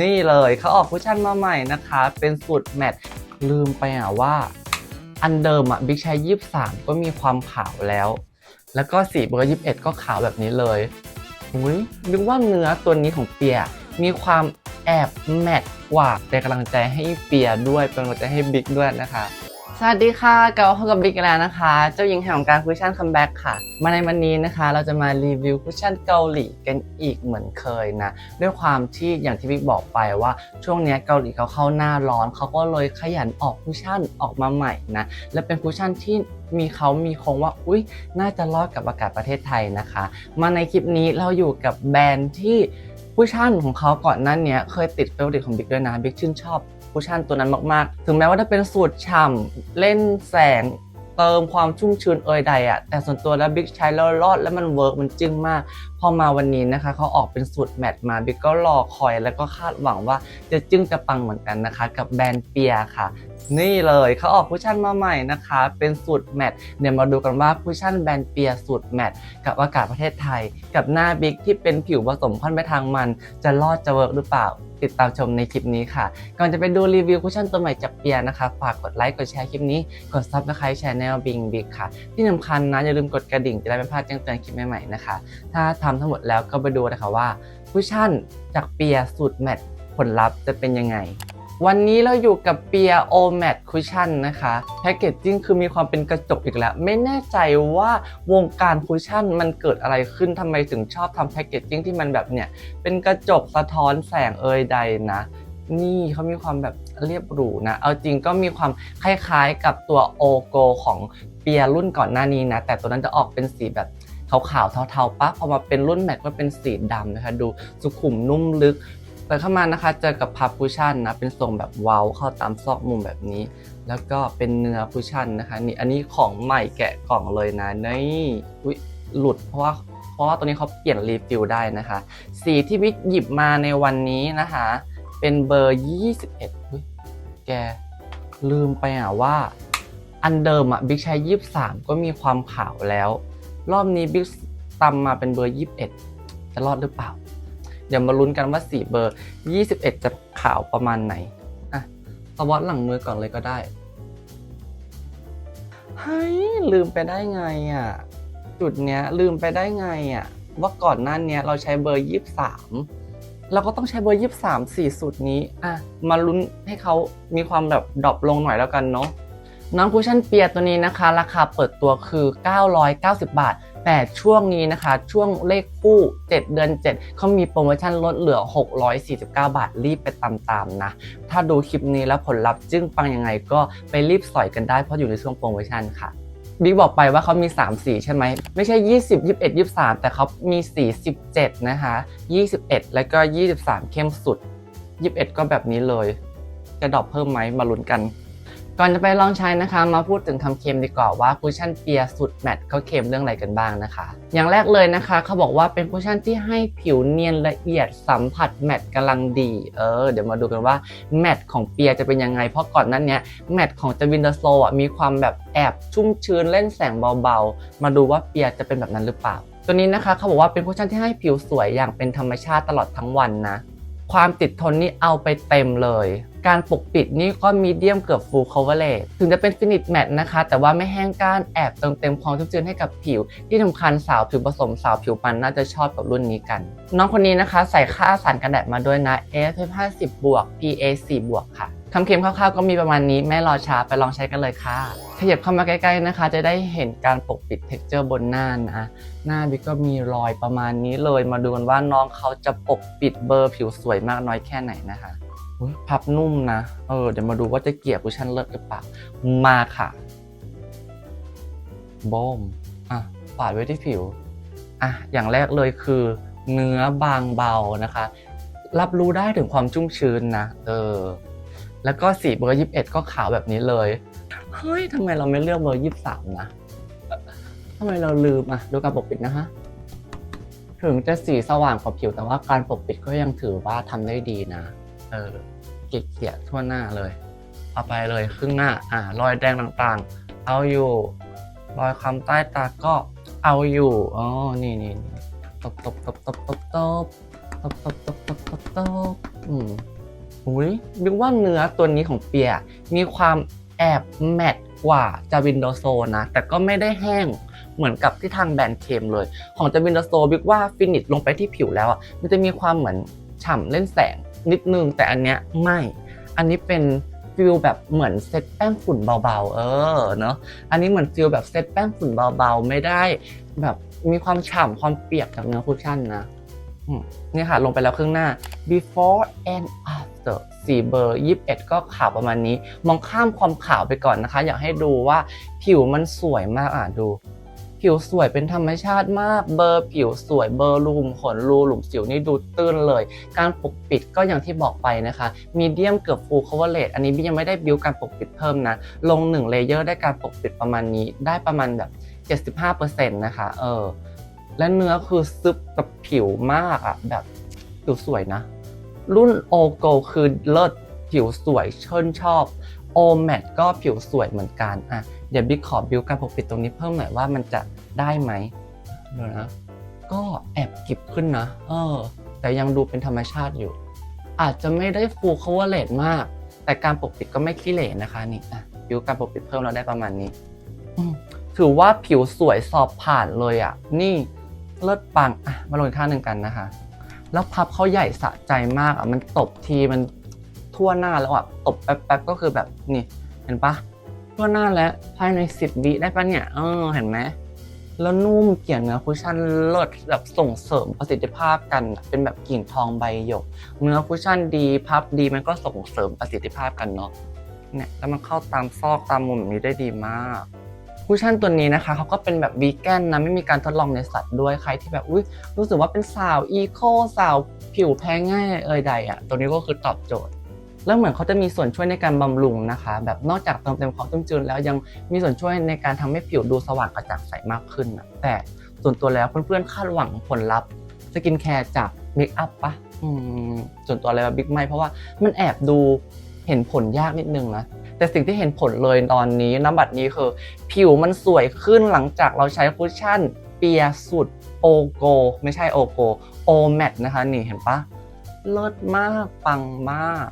นี่เลยเขาออกคุชชั่นมาใหม่นะคะ เป็นสูตรแมทลืมไปอะว่าอันเดิมอะบิ๊กใช้ยี่สามก็มีความขาวแล้ว แล้วก็สีเบอร์ยี่สิบเอ็ดก็ขาวแบบนี้เลยอุ้ยนึกว่าเนื้อตัวนี้ของเปียมีความแอบแมทกว่าเป็นกำลังใจให้เปียด้วยเป็นกำลังใจให้บิ๊กด้วยนะคะ สวัสดีค่ะกลับมาพบกับบิ๊กแล้วนะคะ เจ้าหญิงแห่งการคุชชั่นคัมแบ็กค่ะ มาในวันนี้นะคะ เราจะมารีวิวคุชชั่นเกาหลีกันอีกเหมือนเคยนะ ด้วยความที่อย่างที่บิ๊กบอกไปว่าช่วงนี้เกาหลีเขาเข้าหน้าร้อนเขาก็เลยขยันออกคุชชั่นออกมาใหม่นะ และเป็นคุชชั่นที่มีเขามีคงว่า อุ๊ยน่าจะรอดกับอากาศประเทศไทยนะคะ มาในคลิปนี้เราอยู่กับแบรนด์ที่คุชชั่นของเขาก่อนนั้นเนี้ยเคยติดเฟเวอร์ริของบิ๊กด้วยนะบิ๊กชื่นชอบ คุชชั่นตัวนั้นมากๆ ถึงแม้ว่าจะเป็นสูตรฉ่ำเล่นแสงเติมความชุ่มชื้นเอ่ยใดอะแต่ส่วนตัวแล้วบิ๊กใช้แล้วรอดแล้วมันเวิร์กมันจึ้งมาก พอมาวันนี้นะคะเขาออกเป็นสูตรแมตต์มาบิ๊กก็รอคอยแล้วก็คาดหวังว่าจะจึ้งจะปังเหมือนกันนะคะ กับแบรนด์เปียค่ะ นี่เลยเขาออกคุชชั่นมาใหม่นะคะ เป็นสูตรแมตต์เดี๋ยวมาดูกันว่าคุชชั่นแบรนด์เปียสูตรแมตต์กับอากาศประเทศไทย กับหน้าบิ๊กที่เป็นผิวผสมค่อนไปทางมัน จะรอดจะเวิร์กหรือเปล่า ติดตามชมในคลิปนี้ค่ะ ก่อนจะไปดูรีวิวคุชชั่นตัวใหม่จากเปียนะคะ ฝากกดไลค์ กดแชร์คลิปนี้ กดซับสไครต์ชแนลบิงบิ๊กค่ะ ที่สำคัญนะ อย่าลืมกดกระดิ่งจะได้ไม่พลาดแจ้งเตือนคลิปใหม่ๆนะคะ ถ้าทำทั้งหมดแล้วก็ไปดูนะคะว่าคุชชั่นจากเปียสูตรแมทผลลัพธ์จะเป็นยังไง วันนี้เราอยู่กับเปียโอแมตคุชชั่นนะคะแพคเกจจิ้งคือมีความเป็นกระจกอีกแล้ว ไม่แน่ใจว่าวงการคุชชั่นมันเกิดอะไรขึ้นทำไมถึงชอบทำแพคเกจจิ้งที่มันแบบเนี่ย เป็นกระจกสะท้อนแสงเอยใดนะ นี่เขามีความแบบเรียบหรูนะ เอาจริงก็มีความคล้ายๆกับตัวโอโกของเปียรุ่นก่อนหน้านี้นะ แต่ตัวนั้นจะออกเป็นสีแบบขาวๆเทาๆปะพอมาเป็นรุ่นแม็กก็เป็นสีดำนะคะ ดูสุขุมนุ่มลึก เปิดเข้ามานะคะเจอกับพับคุชชั่นนะเป็นทรงแบบเว้าเข้าตามซอกมุมแบบนี้ แล้วก็เป็นเนื้อคุชชั่นนะคะนี่อันนี้ของใหม่แกะกล่องเลยนะนี่อุ๊ยหลุดเพราะว่าเพราะว่าตัวนี้เขาเปลี่ยนรีฟิลได้นะคะ สีที่วิกหยิบมาในวันนี้นะคะ เป็นเบอร์ 21อุ๊ยแกลืมไปอะว่า อันเดิมอะบิ๊กใช้23ก็มีความขาวแล้ว รอบนี้บิ๊กตำมาเป็นเบอร์ 21 จะรอดหรือเปล่า เดี๋ยวมาลุ้นกันว่าสีเบอร์ 21 จะขาวประมาณไหนอะสวอตหลังมือก่อนเลยก็ได้เฮ้ยลืมไปได้ไงอะ จุดเนี้ยลืมไปได้ไงอะ ว่าก่อนหน้าเนี้ยเราใช้เบอร์ 23 เราก็ต้องใช้เบอร์ 23สี่สูตรนี้อะมาลุ้นให้เขามีความแบบดรอปลงหน่อยแล้วกันเนาะน้องคุชชั่นเปียตัวนี้นะคะ ราคาเปิดตัวคือ 990 บาท แต่ช่วงนี้นะคะ ช่วงเลขคู่ 7 เดือน 7เขามีโปรโมชั่นลดเหลือ 649 บาทรีบไปตามๆนะ ถ้าดูคลิปนี้แล้วผลลัพธ์จึ้งปังยังไงก็ไปรีบสอยกันได้เพราะอยู่ในช่วงโปรโมชั่นค่ะบิ๊กบอกไปว่าเขามี 3 สีใช่ไหม ไม่ใช่ 20 21 23 แต่เขามีสี17 นะคะ 21 แล้วก็ 23 เข้มสุด 21 ก็แบบนี้เลย จะดรอปเพิ่มไหมมาลุ้นกัน ก่อนจะไปลองใช้นะคะ มาพูดถึงคำเค็มดีกว่าว่าคุชชั่นเปียสุดแมตต์เขาเค็มเรื่องอะไรกันบ้างนะคะ อย่างแรกเลยนะคะเขาบอกว่าเป็นคุชชั่นที่ให้ผิวเนียนละเอียดสัมผัสแมตต์กำลังดี เออ เดี๋ยวมาดูกันว่าแมตต์ของเปียจะเป็นยังไง เพราะก่อนนั้นเนี้ยแมตต์ของจวินเดอร์โซอะมีความแบบแอบชุ่มชื้นเล่นแสงเบาๆ มาดูว่าเปียจะเป็นแบบนั้นหรือเปล่า ตัวนี้นะคะเขาบอกว่าเป็นคุชชั่นที่ให้ผิวสวยอย่างเป็นธรรมชาติตลอดทั้งวันนะ ความติดทนนี่เอาไปเต็มเลย การปกปิดนี่ก็มีเดียมเกือบ full coverage ถึงจะเป็นฟินิชแมตนะคะ แต่ว่าไม่แห้งก้านแอบเติมเต็มความชุ่มชื้นให้กับผิว ที่สำคัญสาวผิวผสมสาวผิวมันน่าจะชอบกับรุ่นนี้กัน น้องคนนี้นะคะใส่ค่าสารกันแดดมาด้วยนะ SPF 50บวก PA 4บวกค่ะคำเค็มคร่าวๆก็มีประมาณนี้ไม่รอช้าไปลองใช้กันเลยค่ะ ขยับเข้ามาใกล้ๆนะคะ จะได้เห็นการปกปิด texture บนหน้านะหน้าบิ๊กก็มีรอยประมาณนี้เลย มาดูกันว่าน้องเขาจะปกปิดเบอร์ผิวสวยมากน้อยแค่ไหนนะคะ พับนุ่มนะ เออ เดี๋ยวมาดูว่าจะเกลี่ยคุชชั่นเลิศหรือเปล่า มาค่ะโบมอะปาดไว้ที่ผิว อะ อย่างแรกเลยคือ เนื้อบางเบานะคะ รับรู้ได้ถึงความชุ่มชื้นนะ เออ แล้วก็สีเบอร์21ก็ขาวแบบนี้เลย เฮ้ยทำไมเราไม่เลือกเบอร์23นะทำไมเราลืมอะ ดูการปกปิดนะฮะ ถึงจะสีสว่างกว่าผิวแต่ว่าการปกปิดก็ยังถือว่าทำได้ดีนะ เออเกลี่ยๆทั่วหน้าเลย เอาไปเลยครึ่งหน้าอ่ารอยแดงต่างๆ เอาอยู่ รอยคำใต้ตาก็เอาอยู่อ๋อนี่นี่นี่ตบตบตบตบตบตบตบตบตบตบตบตบอืมอุ้ยบิ๊กว่าเนื้อตัวนี้ของเปียมีความแอบแมตต์กว่าจาวินโดโซนะ แต่ก็ไม่ได้แห้งเหมือนกับที่ทางแบรนด์เคมเลย ของจาวินโดโซบิ๊กว่าฟินิชลงไปที่ผิวแล้วอะมันจะมีความเหมือนฉ่ำเล่นแสง นิดนึง แต่อันเนี้ยไม่ อันนี้เป็นฟิลแบบเหมือนเซตแป้งฝุ่นเบาๆ เออเนาะอันนี้เหมือนฟิลแบบเซตแป้งฝุ่นเบาๆ ไม่ได้ แบบมีความฉ่ำความเปียกจากเนื้อคุชชั่นนะนี่ค่ะ ลงไปแล้วครึ่งหน้า before and after สีเบอร์ 21 ก็ขาวประมาณนี้ มองข้ามความขาวไปก่อนนะคะ อยากให้ดูว่าผิวมันสวยมากอะดู ผิวสวยเป็นธรรมชาติมาก เบอร์ผิวสวยเบอร์รูมขนรูหลุมสิวนี่ดูตื้นเลย การปกปิดก็อย่างที่บอกไปนะคะมีเดียมเกือบ full coverage อันนี้พี่ยังไม่ได้บิวการปกปิดเพิ่มนะ ลง1เลเยอร์ได้การปกปิดประมาณนี้ได้ประมาณแบบ 75%นะคะเออและเนื้อคือซึบกับผิวมากอะแบบผิวสวยนะ รุ่นโอโกคือเลิศผิวสวยเชิญชอบโอแมทก็ผิวสวยเหมือนกันอะ เดี๋ยวบิ๊กขอบิวการปกปิดตรงนี้เพิ่มหน่อยว่ามันจะได้ไหมเดี๋ยวนะ ก็แอบกิบขึ้นนะ เออ แต่ยังดูเป็นธรรมชาติอยู่ อาจจะไม่ได้ฟูล coverage มาก แต่การปกปิดก็ไม่ขี้เหร่นะคะนี่อะบิวการปกปิดเพิ่มเราได้ประมาณนี้อืมถือว่าผิวสวยสอบผ่านเลยอะ นี่เลิศปังอะมาลงอีกท่าหนึ่งกันนะคะ แล้วพับเขาใหญ่สะใจมากอะมันตบทีมันทั่วหน้าแล้วอะตบแป๊บๆก็คือแบบนี่เห็นปะ ทั่วหน้าแล้วภายใน10วิได้ปะเนี่ย เออ เห็นไหม แล้วนุ่มเกี่ยเนื้อคุชชั่นเลิศแบบส่งเสริมประสิทธิภาพกัน เป็นแบบกิ่งทองใบหยก เนื้อคุชชั่นดีพับดีมันก็ส่งเสริมประสิทธิภาพกันเนาะ เนี่ยแล้วมันเข้าตามซอกตามมุมแบบนี้ได้ดีมากคุชชั่นตัวนี้นะคะเขาก็เป็นแบบวีแกนนะไม่มีการทดลองในสัตว์ด้วยใครที่แบบอุ้ยรู้สึกว่าเป็นสาวอีโคสาวผิวแพ้ง่ายเอ่ยใดอะ่ะตัวนี้ก็คือตอบโจทย์ แล้วเหมือนเขาจะมีส่วนช่วยในการบำรุงนะคะ แบบนอกจากเติมเต็มความชุ่มชื้นแล้วยังมีส่วนช่วยในการทำให้ผิวดูสว่างกระจ่างใสมากขึ้นนะแต่ส่วนตัวแล้วเพื่อนๆคาดหวังผลลัพธ์สกินแคร์จากเมคอัพปะส่วนตัวอะไรแบบบิ๊กไม่เพราะว่ามันแอบดูเห็นผลยากนิดนึงนะแต่สิ่งที่เห็นผลเลยตอนนี้น้ำบัดนี้คือ ผิวมันสวยขึ้นหลังจากเราใช้คุชชั่นเปียสุดโอโกไม่ใช่โอโกโอแมทนะคะนี่เห็นปะเลิศมากปังมาก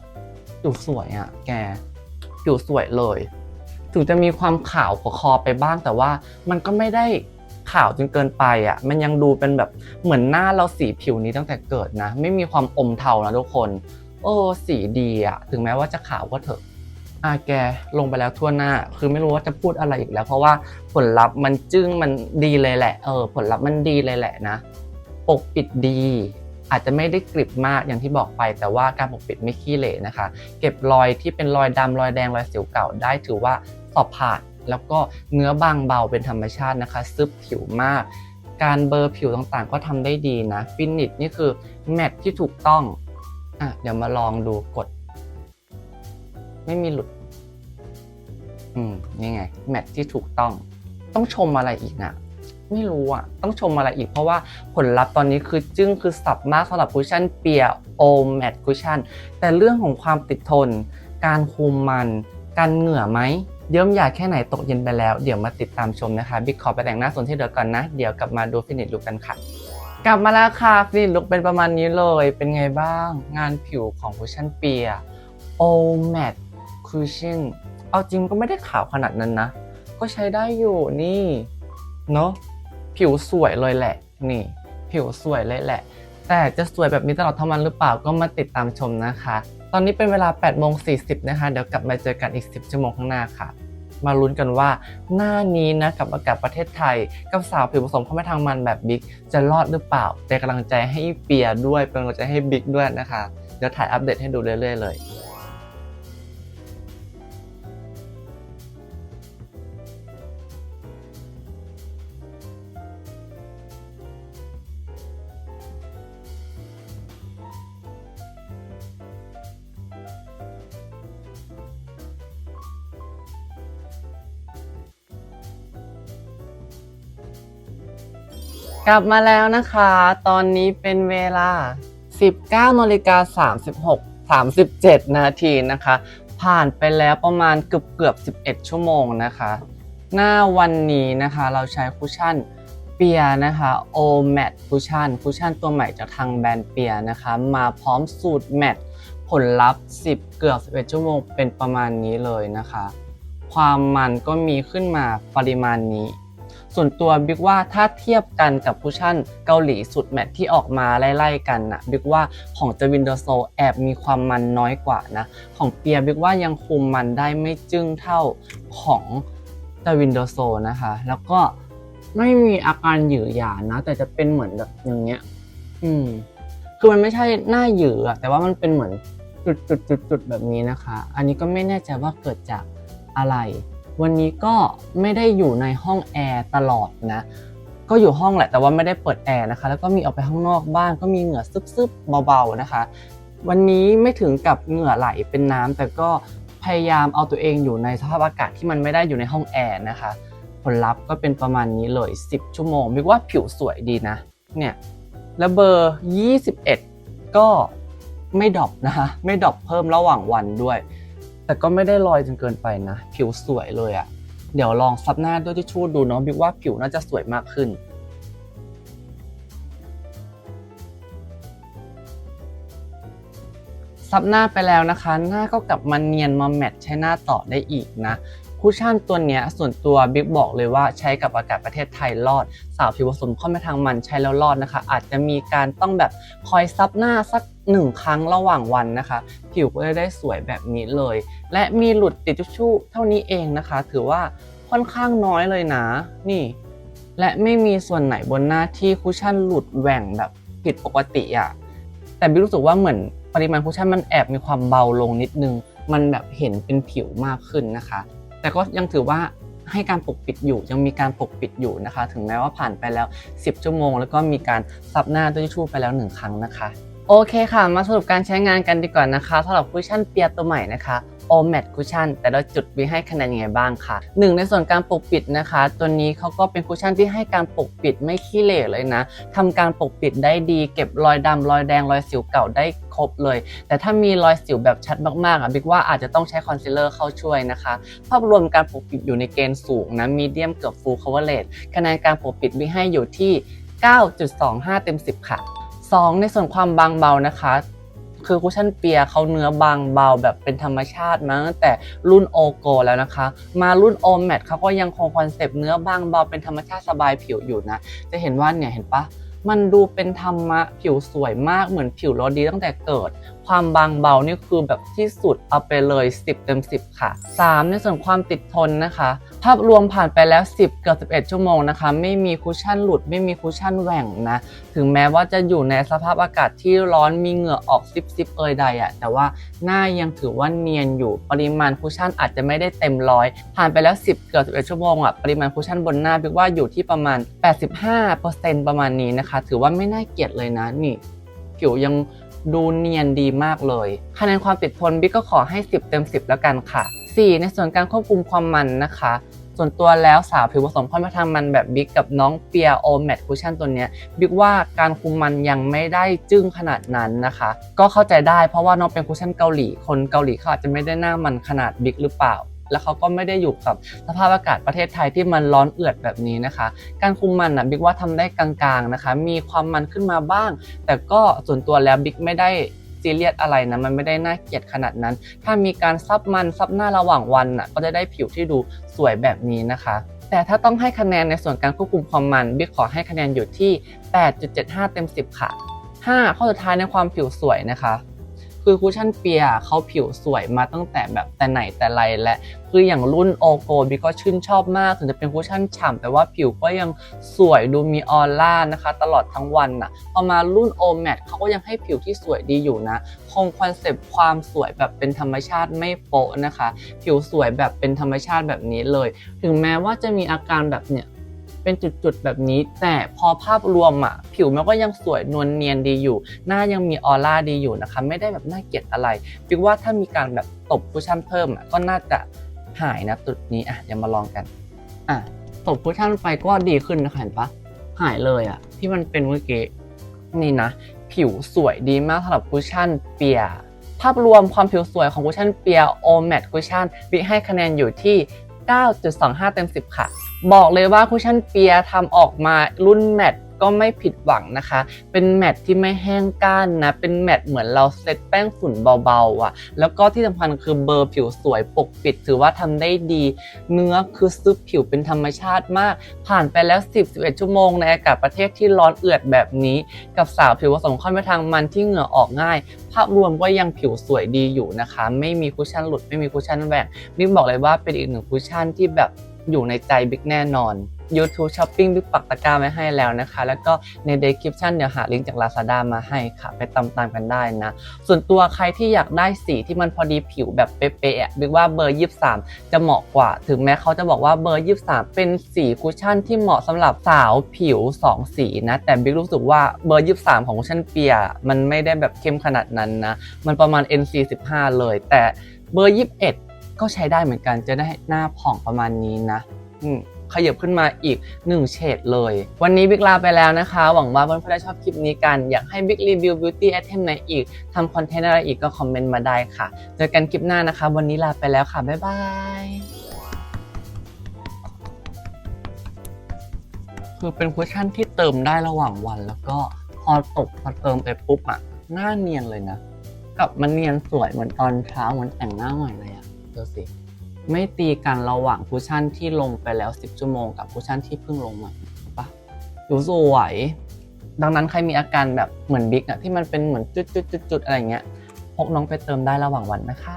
ผิวสวยอะ่ะแกผิวสวยเลย ถึงจะมีความขาวของคอไปบ้างแต่ว่ามันก็ไม่ได้ขาวจนเกินไปอะ่ะมันยังดูเป็นแบบเหมือนหน้าเราสีผิวนี้ตั้งแต่เกิดนะ ไม่มีความอมเทานะทุกคนโอ้สีดีอะ่ะถึงแม้ว่าจะขาวก็เถอะอะแกลงไปแล้วทั่วหน้า คือไม่รู้ว่าจะพูดอะไรอีกแล้ว เพราะว่าผลลัพธ์มันจึ้งมันดีเลยแหละ เออ ผลลัพธ์มันดีเลยแหละนะ ปกปิดดี อาจจะไม่ได้กริบมากอย่างที่บอกไปแต่ว่าการปกปิดไม่ขี้เหร่นะคะ เก็บรอยที่เป็นรอยดำรอยแดงรอยสิวเก่าได้ถือว่าสอบผ่านแล้วก็เนื้อบางเบาเป็นธรรมชาตินะคะ ซึบผิวมาก การเบลอร์ผิวต่างๆ ก็ทำได้ดีนะฟินิชนี่คือแมทที่ถูกต้องอะเดี๋ยวมาลองดูกด ไม่มีหลุด อืมนี่ไงแมทที่ถูกต้อง ต้องชมอะไรอีกนะ ไม่รู้อะต้องชมอะไรอีกเพราะว่าผลลัพธ์ตอนนี้คือจึ้งคือสับมากสำหรับคุชชั่นเปียโอแมทคุชชั่นแต่เรื่องของความติดทน การคุมมัน การเหงื่อไหมเยิ้มหยาดแค่ไหนตกเย็นไปแล้ว เดี๋ยวมาติดตามชมนะคะบิ๊กขอไปแต่งหน้าส่วนที่เหลือก่อนนะ เดี๋ยวกลับมาดูฟินิชลุกกันค่ะ กลับมาแล้วค่ะฟินิชลุกเป็นประมาณนี้เลย เป็นไงบ้าง งานผิวของคุชชั่นเปียโอแมทคุชชั่นเอาจริงก็ไม่ได้ขาวขนาดนั้นนะ ก็ใช้ได้อยู่นี่เนาะ ผิวสวยเลยแหละ นี่ ผิวสวยเลยแหละ แต่จะสวยแบบนี้ตลอดทั้งวันหรือเปล่าก็มาติดตามชมนะคะ ตอนนี้เป็นเวลา8โมง40นะคะ เดี๋ยวกลับมาเจอกันอีก 10 ชั่วโมงข้างหน้าค่ะ มาลุ้นกันว่า หน้านี้นะกับอากาศประเทศไทย กับสาวผิวผสมเข้ามาทางมันแบบบิ๊กจะรอดหรือเปล่าเป็นกำลังใจให้เปียด้วยเป็นกำลังใจให้บิ๊กด้วยนะคะเดี๋ยวถ่ายอัปเดตให้ดูเรื่อยๆเลย กลับมาแล้วนะคะ ตอนนี้เป็นเวลา 19นาฬิกา36 37 นาทีนะคะ ผ่านไปแล้วประมาณเกือบเกือบ 11 ชั่วโมงนะคะ หน้าวันนี้นะคะเราใช้คุชชั่นเปียนะคะ O Matte คุชชั่นคุชชั่นตัวใหม่จากทางแบรนด์เปียนะคะ มาพร้อมสูตรแมตผลลัพธ์ 10 เกือบ 11 ชั่วโมงเป็นประมาณนี้เลยนะคะ ความมันก็มีขึ้นมาปริมาณนี้ ส่วนตัวบิ๊กว่าถ้าเทียบกันกับคุชชั่นเกาหลีสุดแมทที่ออกมาไล่ๆกันนะบิ๊กว่าของจวินเดอร์โซแอบมีความมันน้อยกว่านะ ของเปียบิ๊กว่ายังคุมมันได้ไม่จึ้งเท่าของจวินเดอร์โซนะคะ แล้วก็ไม่มีอาการหยือหยานะ แต่จะเป็นเหมือนแบบอย่างเงี้ย อืม คือมันไม่ใช่หน้าหยืออะแต่ว่ามันเป็นเหมือนจุดจุดจุดจุดๆๆๆแบบนี้นะคะ อันนี้ก็ไม่แน่ใจว่าเกิดจากอะไร วันนี้ก็ไม่ได้อยู่ในห้องแอร์ตลอดนะ ก็อยู่ห้องแหละแต่ว่าไม่ได้เปิดแอร์นะคะ แล้วก็มีออกไปข้างนอกบ้าง ก็มีเหงื่อซึบๆเบาๆนะคะ วันนี้ไม่ถึงกับเหงื่อไหลเป็นน้ำแต่ก็พยายามเอาตัวเองอยู่ในสภาพอากาศที่มันไม่ได้อยู่ในห้องแอร์นะคะ ผลลัพธ์ก็เป็นประมาณนี้เลย 10 ชั่วโมงบิ๊กว่าผิวสวยดีนะ เนี่ยแล้วเบอร์ 21 ก็ไม่ดรอปนะคะ ไม่ดรอปเพิ่มระหว่างวันด้วย แต่ก็ไม่ได้ลอยจนเกินไปนะ ผิวสวยเลยอะ่ะ เดี๋ยวลองซับหน้าด้วยที่ชูดดูเนาะบิ๊กว่าผิวน่าจะสวยมากขึ้นซับหน้าไปแล้วนะคะ หน้าก็กลับมาเนียนมาแมทใช้หน้าต่อได้อีกนะคุชชั่นตัวเนี้ยส่วนตัวบิ๊กบอกเลยว่าใช้กับอากาศประเทศไทยรอดาวผิวผสมเข้อไม่ทางมันใช้แล้วรอดนะคะ อาจจะมีการต้องแบบคอยซับหน้าสักหนึ่งครั้งระหว่างวันนะคะ ผิวก็จะได้สวยแบบนี้เลย และมีหลุดติดทิชชู่เท่านี้เองนะคะ ถือว่าค่อนข้างน้อยเลยนะ นี่ และไม่มีส่วนไหนบนหน้าที่คุชชั่นหลุดแหว่งแบบผิดปกติอะ่ะแต่บิ๊กรู้สึกว่าเหมือนปริมาณคุชชั่นมันแอบมีความเบาลงนิดนึง มันแบบเห็นเป็นผิวมากขึ้นนะคะ แต่ก็ยังถือว่า ให้การปกปิดอยู่ ยังมีการปกปิดอยู่นะคะ ถึงแม้ว่าผ่านไปแล้ว 10 ชั่วโมง แล้วก็มีการซับหน้าด้วยทิชชู่ไปแล้ว 1 ครั้งนะคะ โอเคค่ะ มาสรุปการใช้งานกันดีกว่านะคะสำหรับคุชชั่นเปียตัวใหม่นะคะ o m a t Cushion แต่เราจุดวิให้คะแนนยังไงบ้างค่ะหนึ่งในส่วนการปกปิดนะคะ ตัวนี้เขาก็เป็นคุชชั่นที่ให้การปกปิดไม่ขี้เหร่เลยนะทำการปกปิดได้ดี เก็บรอยดำรอยแดงรอยสิวเก่าได้ครบเลย แต่ถ้ามีรอยสิวแบบชัดมากๆอะบิ๊กว่าอาจจะต้องใช้คอนซีลเลอร์เข้าช่วยนะคะภาพรวมการปกปิดอยู่ในเกณฑ์สูงนะมีเดียมเกือบ full coverage คะแนนการปกปิดบิ๊กให้อยู่ที่ 9.25 เต็ม 10 ค่ะ 2 ในส่วนความบางเบานะคะ คือคุชชั่นเปียเขาเนื้อบางเบาแบบเป็นธรรมชาติมาตั้งแต่รุ่นโอโกแล้วนะคะ มารุ่นโอแมทเขาก็ยังคงคอนเซปต์เนื้อบางเบาเป็นธรรมชาติสบายผิวอยู่นะ จะเห็นว่าเนี่ยเห็นปะมันดูเป็นธรรมะผิวสวยมากเหมือนผิวเราดีตั้งแต่เกิด ความบางเบานี่คือแบบที่สุดเอาไปเลย 10 เต็ม 10 ค่ะ 3 ในส่วนความติดทนนะคะ ภาพรวมผ่านไปแล้ว 10 เกือบ11 ชั่วโมงนะคะ ไม่มีคุชชั่นหลุด ไม่มีคุชชั่นแหว่งนะ ถึงแม้ว่าจะอยู่ในสภาพอากาศที่ร้อนมีเหงื่อออกซิบๆเอยใดอะแต่ว่าหน้ายังถือว่าเนียนอยู่ปริมาณคุชชั่นอาจจะไม่ได้เต็มร้อยผ่านไปแล้ว 10 เกือบ11 ชั่วโมงอะปริมาณคุชชั่นบนหน้าบิ๊กว่าอยู่ที่ประมาณ 85%ประมาณนี้นะคะ ถือว่าไม่น่าเกลียดเลยนะนี่ผิวยังดูเนียนดีมากเลยคะแนนความติดทนบิ๊กก็ขอให้ 10 เต็ม 10 แล้วกันค่ะ 4 ในส่วนการควบคุมความมันนะคะ ส่วนตัวแล้วสาวผิวผสมค่อนมาทางมันแบบบิ๊กกับน้องเปียโอแมทคุชชั่นตัวเนี้ยบิ๊กว่าการคุมมันยังไม่ได้จึ้งขนาดนั้นนะคะ ก็เข้าใจได้เพราะว่าน้องเป็นคุชชั่นเกาหลี คนเกาหลีเขาอาจจะไม่ได้หน้ามันขนาดบิ๊กหรือเปล่าแล้วเขาก็ไม่ได้อยู่กับสภาพอากาศประเทศไทยที่มันร้อนเอือดแบบนี้นะคะ การคุมมันนะบิ๊กว่าทำได้กลางๆนะคะ มีความมันขึ้นมาบ้าง แต่ก็ส่วนตัวแล้วบิ๊กไม่ได้ ซีเรียสอะไรนะมันไม่ได้น่าเกลียดขนาดนั้น ถ้ามีการซับมันซับหน้าระหว่างวันอะก็จะได้ผิวที่ดูสวยแบบนี้นะคะ แต่ถ้าต้องให้คะแนนในส่วนการควบคุมความมันบิ๊กขอให้คะแนนอยู่ที่ 8.75 เต็ม 10 ค่ะ 5 ข้อสุดท้ายในความผิวสวยนะคะ คือคุชชั่นเปียเขาผิวสวยมาตั้งแต่แบบแต่ไหนแต่ไรและคืออย่างรุ่นโอโกบิก็ชื่นชอบมากถึงจะเป็นคุชชั่นฉ่ำแต่ว่าผิวก็ยังสวยดูมีออร่านะคะ ตลอดทั้งวันน่ะพอมารุ่นโอแมทเขาก็ยังให้ผิวที่สวยดีอยู่นะคงคอนเซปต์ความสวยแบบเป็นธรรมชาติไม่โปะนะคะ ผิวสวยแบบเป็นธรรมชาติแบบนี้เลย ถึงแม้ว่าจะมีอาการแบบเนี้ย เป็นจุดๆแบบนี้ แต่พอภาพรวมอะผิวมันก็ยังสวยนวลเนียนดีอยู่ หน้ายังมีออร่าดีอยู่นะคะ ไม่ได้แบบน่าเกลียดอะไรฟิกว่าถ้ามีการแบบตบคุชชั่นเพิ่มอะก็น่าจะหายนะจุดนี้อะเดี๋ยวมาลองกันอะตบคุชชั่นไปก็ดีขึ้นนะคะเห็นปะหายเลยอะที่มันเป็นเมื่อกี้นี่นะ ผิวสวยดีมากสำหรับคุชชั่นเปียภาพรวมความผิวสวยของคุชชั่นเปียโอแมตคุชชั่นบิ๊กให้คะแนนอยู่ที่ 9.25 เต็ม 10 ค่ะ บอกเลยว่าคุชชั่นเปียทำออกมารุ่นแมตก็ไม่ผิดหวังนะคะ เป็นแมตต์ที่ไม่แห้งก้านนะ เป็นแมตต์เหมือนเราเซตแป้งฝุ่นเบาๆอะ แล้วก็ที่สำคัญคือเบอร์ผิวสวยปกปิด ถือว่าทำได้ดี เนื้อคือซึบผิวเป็นธรรมชาติมาก ผ่านไปแล้ว 10-11 ชั่วโมงในอากาศประเทศที่ร้อนเอือดแบบนี้ กับสาวผิวผสมค่อนไปทางมันที่เหงื่อออกง่าย ภาพรวมก็ยังผิวสวยดีอยู่นะคะ ไม่มีคุชชั่นหลุด ไม่มีคุชชั่นแหว่งบิ๊กบอกเลยว่าเป็นอีกหนึ่งคุชชั่นที่แบบ อยู่ในใจบิ๊กแน่นอน YouTube Shopping บิ๊กปักตะกร้าไว้ให้แล้วนะคะ แล้วก็ใน description เดี๋ยวหาลิงก์จาก Lazada มาให้ค่ะ ไปตามๆกันได้นะ ส่วนตัวใครที่อยากได้สีที่มันพอดีผิวแบบเป๊ะๆบิ๊กว่าเบอร์ 23 จะเหมาะกว่า ถึงแม้เขาจะบอกว่าเบอร์ 23 เป็นสีคุชชั่นที่เหมาะสำหรับสาวผิว 2 สีนะ แต่บิ๊กรู้สึกว่าเบอร์ 23 ของคุชชั่นเปีย มันไม่ได้แบบเข้มขนาดนั้นนะ มันประมาณ NC 15 เลย แต่เบอร์ 21 ก็ใช้ได้เหมือนกันจะได้หน้าผ่องประมาณนี้นะ อืมขยับขึ้นมาอีก 1 เฉดเลย วันนี้บิ๊กลาไปแล้วนะคะ หวังว่าเพื่อนๆจะชอบคลิปนี้กัน อยากให้บิ๊กรีวิว beauty item ไหนอีกทำคอนเทนต์อะไรอีกก็คอมเมนต์มาได้ค่ะ เจอกันคลิปหน้านะคะ วันนี้ลาไปแล้วค่ะ บ๊ายบายคือเป็นคุชชั่นที่เติมได้ระหว่างวัน แล้วก็พอตกพอเติมไปปุ๊บอะหน้าเนียนเลยนะกลับมันเนียนสวยเหมือนตอนเช้าเหมือนแต่งหน้าใหม่เลยอะ ดูสิ ไม่ตีกันระหว่างคุชชั่นที่ลงไปแล้ว 10 ชั่วโมงกับคุชชั่นที่เพิ่งลงมาปะดูสวย ดังนั้นใครมีอาการแบบเหมือนบิ๊กอะที่มันเป็นเหมือนจุดๆๆๆอะไรเงี้ยพกน้องไปเติมได้ระหว่างวันนะคะ